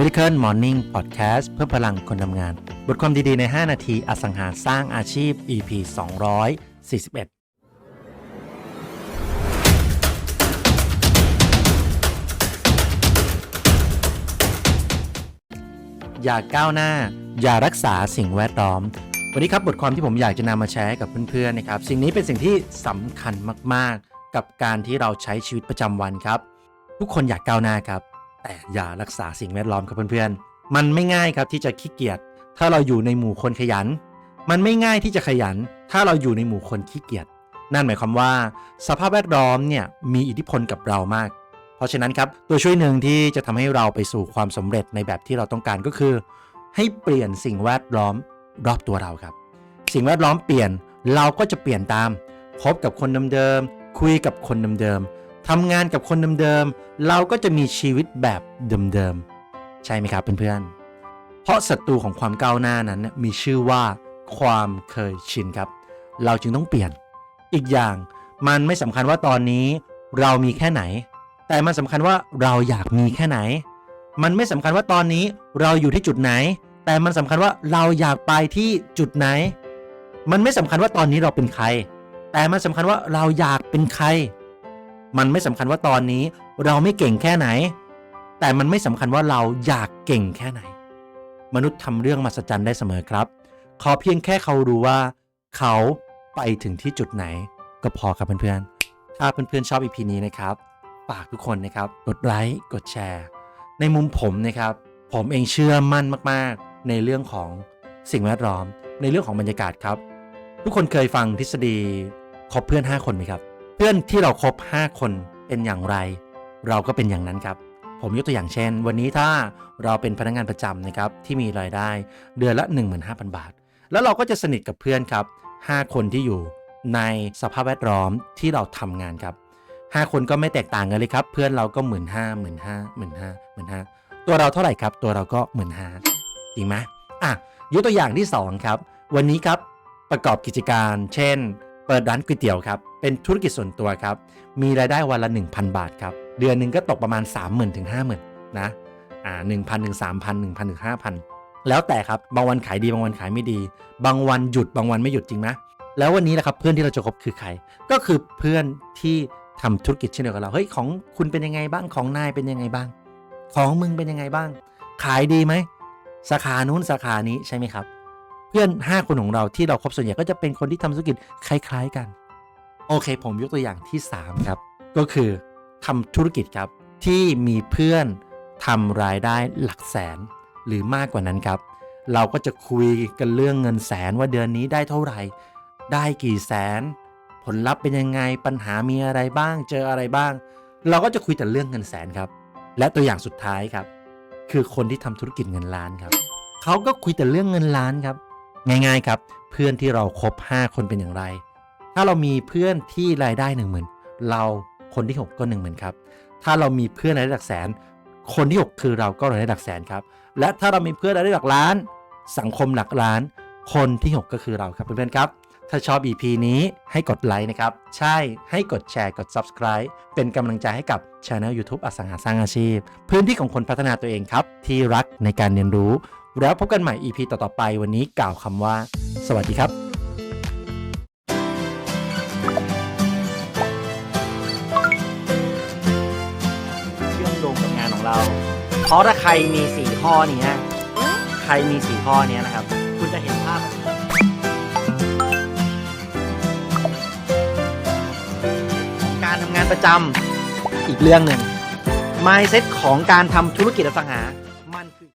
Miracle Morning Podcast เพื่อพลังคนทำงาน บทความดีๆ ใน 5 นาที อสังหาสร้างอาชีพ EP 241อย่าก้าวหน้า อย่ารักษาสิ่งแวดล้อม วันนี้ครับบทความที่ผมอยากจะนำมาแชร์กับเพื่อนๆนะครับ สิ่งนี้เป็นสิ่งที่สำคัญมากๆ กับการที่เราใช้ชีวิตประจำวันครับ ทุกคนอยากก้าวหน้าครับ แต่อย่ารักษาสิ่งแวดล้อมครับเพื่อนๆ มันไม่ง่ายครับที่จะขี้เกียจ ถ้าเราอยู่ในหมู่คนขยัน มันไม่ง่ายที่จะขยัน ถ้าเราอยู่ในหมู่คนขี้เกียจ นั่นหมายความว่า สภาพแวดล้อมเนี่ยมีอิทธิพลกับเรามาก เพราะฉะนั้นครับตัวช่วยหนึ่งที่จะทำให้เราไปสู่ความสำเร็จในแบบที่เราต้องการก็คือ ให้เปลี่ยนสิ่งแวดล้อมรอบตัวเราครับ สิ่งแวดล้อมเปลี่ยนเราก็จะเปลี่ยนตามคบกับคนเดิมๆ คุยกับคนเดิมๆ ทำงานกับคนเดิมๆ เราก็จะมีชีวิตแบบเดิมๆ ใช่ไหมครับเพื่อนๆ เพราะศัตรูของความก้าวหน้านั้นมีชื่อว่าความเคยชินครับ เราจึงต้องเปลี่ยน อีกอย่างมันไม่สำคัญว่าตอนนี้เรามีแค่ไหน แต่มันสำคัญว่าเราอยากมีแค่ไหน มันไม่สำคัญว่าตอนนี้เราอยู่ที่จุดไหน แต่มันสำคัญว่าเราอยากไปที่จุดไหน มันไม่สำคัญว่าตอนนี้เราเป็นใคร แต่มันสำคัญว่าเราอยากเป็นใคร มันไม่สำคัญว่าตอนนี้เราไม่เก่งแค่ไหน แต่มันไม่สำคัญว่าเราอยากเก่งแค่ไหน มนุษย์ทำเรื่องมหัศจรรย์ได้เสมอครับ ขอเพียงแค่เขารู้ว่า เขาไปถึงที่จุดไหน ก็พอครับเพื่อนๆ ถ้าเพื่อนๆชอบอีพีนี้นะครับฝากทุกคนนะครับกดไลค์กดแชร์ ในมุมผมนะครับ ผมเองเชื่อมั่นมากๆ ในเรื่องของสิ่งแวดล้อม ในเรื่องของบรรยากาศครับ ทุกคนเคยฟังทฤษฎีคบเพื่อน 5 คนไหมครับ เพื่อนที่เราครบ5 คนเป็นอย่างไร เราก็เป็นอย่างนั้นครับ ผมยกตัวอย่างเช่น วันนี้ถ้าเราเป็นพนักงานประจำนะครับที่มีรายได้เดือนละ 15,000 บาท แล้วเราก็จะสนิทกับเพื่อนครับ 5 คนที่อยู่ในสภาพแวดล้อมที่เราทำงานครับ 5 คนก็ไม่แตกต่างกันเลยครับ เพื่อนเราก็หมื่นห้าหมื่นห้าหมื่นห้าหมื่นห้าตัวเราเท่าไหร่ครับ ตัวเราก็หมื่นห้าจริงไหมอะยกตัวอย่างที่ 2 ครับ วันนี้ครับประกอบกิจการ เช่น เปิดร้านก๋วยเตี๋ยวครับ เป็นธุรกิจส่วนตัวครับ มีรายได้วันละ 1,000 บาทครับ เดือนหนึ่งก็ตกประมาณ 30,000ถึง50,000นะอ่า1,000ถึง3,000 1,000ถึง5,000แล้วแต่ครับ บางวันขายดีบางวันขายไม่ดี บางวันหยุดบางวันไม่หยุดจริงไหมแล้ววันนี้นะครับเพื่อนที่เราจะคบคือใคร ก็คือเพื่อนที่ทำธุรกิจเช่นเดียวกับเรา เฮ้ยของคุณเป็นยังไงบ้าง ของนายเป็นยังไงบ้าง ของมึงเป็นยังไงบ้าง ขายดีไหม สาขานู้นสาขานี้ใช่ไหมครับ เพื่อน 5 คนของเราที่เราคบส่วนใหญ่ก็จะเป็นคนที่ทำธุรกิจคล้าย ๆ กัน โอเค ผมยกตัวอย่างที่ 3 ครับ ก็คือทำธุรกิจครับที่มีเพื่อนทำรายได้หลักแสนหรือมากกว่านั้นครับ เราก็จะคุยกันเรื่องเงินแสนว่าเดือนนี้ได้เท่าไหร่ ได้กี่แสน ผลลัพธ์เป็นยังไงปัญหามีอะไรบ้าง เจออะไรบ้าง เราก็จะคุยแต่เรื่องเงินแสนครับ และตัวอย่างสุดท้ายครับ คือคนที่ทำธุรกิจเงินล้านครับเขาก็คุยแต่เรื่องเงินล้านครับ ง่ายๆครับ เพื่อนที่เราครบ5 คนเป็นอย่างไร ถ้าเรามีเพื่อนที่รายได้ 1 0,000 เราคนที่ 6 ก็ 1 0,000ครับถ้าเรามีเพื่อนรายได้หลักแสน คนที่ 6 คือเราก็รายได้หลักแสนครับและถ้าเรามีเพื่อนรายได้หลักล้าน สังคมหลักล้าน คนที่ 6 ก็คือเราครับเพื่อนๆครับถ้าชอบ EP นี้ให้กดไลค์นะครับ ใช่ให้กดแชร์กด Subscribe เป็นกำลังใจให้กับ Channel YouTube อสังหาสร้างอาชีพ พื้นที่ของคนพัฒนาตัวเองครับ ที่รักในการเรียนรู้ แล้วพบกันใหม่ EP ต่อๆไปวันนี้กล่าวคำว่า สวัสดีครับเชื่อมโยงกับงานของเรา เพราะถ้าใครมีสี่ข้อนี้ใครมีสี่ข้อนี้นะครับ คุณจะเห็นภาพของการทำงานประจำอีกเรื่องหนึ่ง mindset ของการทำธุรกิจอสังหา